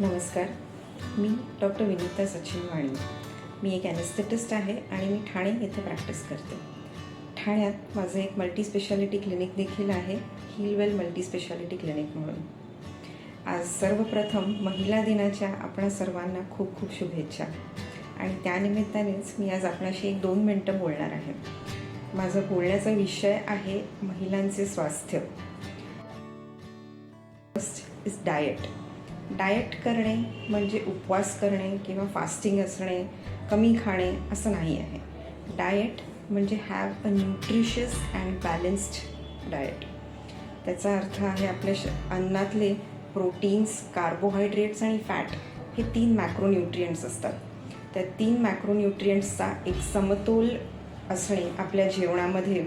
नमस्कार. मी डॉक्टर विनीता सचिन वाणी मी एक ॲनेस्थेटिस्ट आहे आणि मी ठाणे येथे प्रॅक्टिस करते. ठाण्यात माझं एक मल्टी स्पेशालिटी क्लिनिक देखील आहे हिलवेल मल्टी स्पेशालिटी क्लिनिक म्हणून. आज सर्वप्रथम महिला दिनाच्या आपणा सर्वांना खूप खूप शुभेच्छा. आणि त्यानिमित्तानेच मी आज आपणाशी एक दोन मिनटं बोलणार आहे. माझा बोलण्याचा विषय आहे महिलांचे स्वास्थ्य. फर्स्ट इज डाएट डाएट करणे म्हणजे उपवास करणे किंवा फास्टिंग असणे कमी खाणे असं नाही आहे. डाएट म्हणजे have a nutritious and balanced diet. त्याचा अर्थ आहे आपल्या श अन्नातले प्रोटीन्स कार्बोहायड्रेट्स आणि फॅट हे तीन मॅक्रोन्यूट्रियंट्स असतात. त्या तीन मॅक्रोन्यूट्रियंट्सचा एक समतोल असणे आपल्या जेवणामध्ये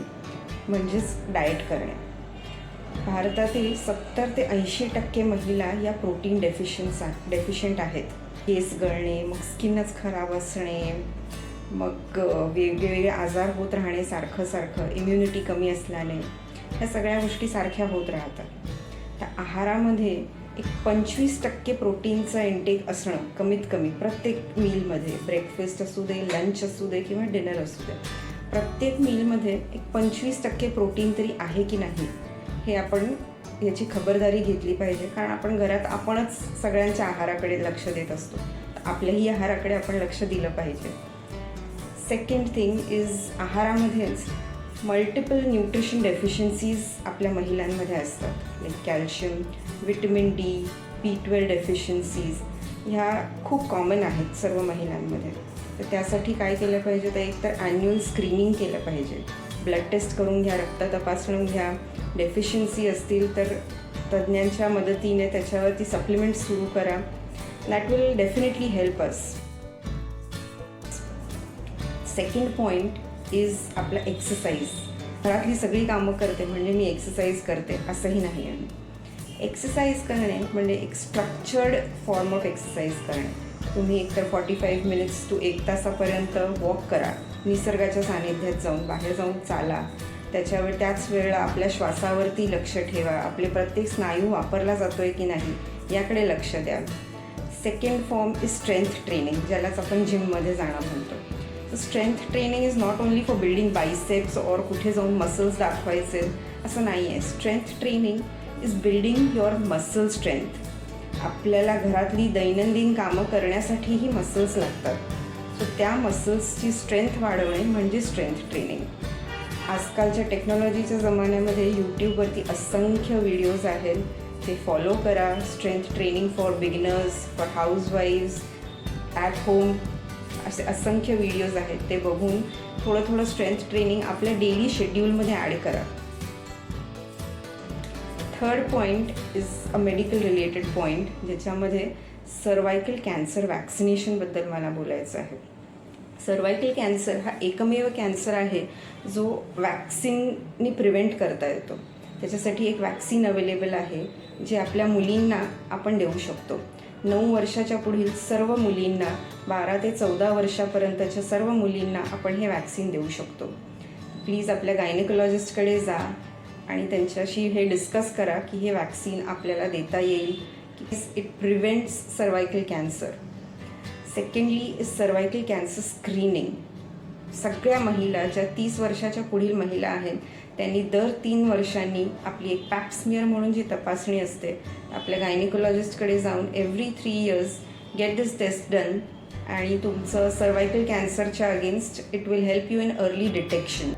म्हणजेच डाएट करणे. भारतातील सत्तर ते ऐंशी टक्के महिला या प्रोटीन डेफिशियन्स डेफिशियंट आहेत. केस गळणे मग स्किनच खराब असणे मग वेगवेगळे आजार होत राहणे सारखं सारखं इम्युनिटी कमी असल्याने ह्या सगळ्या गोष्टी सारख्या होत राहतात. त्या आहारामध्ये एक पंचवीस टक्के प्रोटीनचं इंटेक असणं कमीत कमी प्रत्येक मीलमध्ये ब्रेकफास्ट असू दे लंच असू दे किंवा डिनर असू दे प्रत्येक मीलमध्ये एक पंचवीस टक्के प्रोटीन तरी आहे की नाही? हे आपण याची खबरदारी घेतली पाहिजे. कारण आपण घरात आपणच सगळ्यांच्या आहाराकडे लक्ष देत असतो. तर आपल्याही आहाराकडे आपण लक्ष दिलं पाहिजे. सेकंड थिंग इज आहारामध्येच मल्टिपल न्यूट्रिशन डेफिशियन्सीज आपल्या महिलांमध्ये असतात. Like calcium vitamin D B twelve deficiencies ह्या खूप कॉमन आहेत सर्व महिलांमध्ये. तर त्यासाठी काय केलं पाहिजे? तर एक तर ॲन्युअल स्क्रीनिंग केलं पाहिजे. ब्लड टेस्ट करून घ्या रक्त तपासून घ्या. डेफिशियन्सी असतील तर तज्ज्ञांच्या मदतीने त्याच्यावरती सप्लिमेंट सुरू करा. That will definitely help us second point is आपला एक्सरसाइज घरातली सगळी कामं करते म्हणजे मी एक्सरसाइज करते असंही नाही आहे. एक्सरसाइज करणे म्हणजे एक स्ट्रक्चर्ड फॉर्म ऑफ एक्सरसाइज करणे. तुम्ही एकतर फॉर्टी फाईव्ह मिनिट्स टू एक तासापर्यंत वॉक करा. निसर्गाच्या सानिध्यात जाऊन बाहेर जाऊन चाला. त्याच्यावर त्याच वेळेला आपल्या श्वासावरती लक्ष ठेवा. आपले प्रत्येक स्नायू वापरला जातो आहे की नाही याकडे लक्ष द्या. Second form is strength training ज्यालाच आपण जिममध्ये जाणं म्हणतो. Strength training is not only for building biceps और कुठे जाऊन मसल्स दाखवायचे. असं नाही आहे strength training is building your muscle strength आपल्याला घरातली दैनंदिन कामं करण्यासाठीही मसल्स लागतात. सो त्या मसल्सची स्ट्रेंथ वाढवणे म्हणजे स्ट्रेंथ ट्रेनिंग आजकालच्या टेक्नॉलॉजीच्या जमान्यामध्ये यूट्यूबवरती असंख्य व्हिडिओज आहेत. ते फॉलो करा. Strength training for beginners for हाऊसवाईफ्स at home असे असंख्य व्हिडिओज आहेत. ते बघून थोडं थोडं स्ट्रेंथ ट्रेनिंग आपल्या डेली शेड्यूलमध्ये ॲड करा. Third point is a medical related point ज्याच्यामध्ये सर्वायकल कॅन्सर वॅक्सिनेशनबद्दल मला बोलायचं आहे. सर्वायकल कॅन्सर हा एकमेव कॅन्सर आहे जो वॅक्सिननी प्रिव्हेंट करता येतो. त्याच्यासाठी एक वॅक्सिन अवेलेबल आहे जे आपल्या मुलींना आपण देऊ शकतो. नऊ वर्षाच्या पुढील सर्व मुलींना बारा ते चौदा वर्षापर्यंतच्या सर्व मुलींना आपण हे वॅक्सिन देऊ शकतो. प्लीज आपल्या गायनेकोलॉजिस्टकडे जा आणि त्यांच्याशी हे डिस्कस करा की हे वॅक्सिन आपल्याला देता येईल की it prevents cervical cancer secondly is cervical cancer screening सगळ्या महिला ज्या तीस वर्षाच्या पुढील महिला आहेत त्यांनी दर तीन वर्षांनी आपली एक पॅप्समियर म्हणून जी तपासणी असते आपल्या गायनेकोलॉजिस्टकडे जाऊन every three years get this test done आणि तुमचं cervical कॅन्सरच्या against it will help you in early detection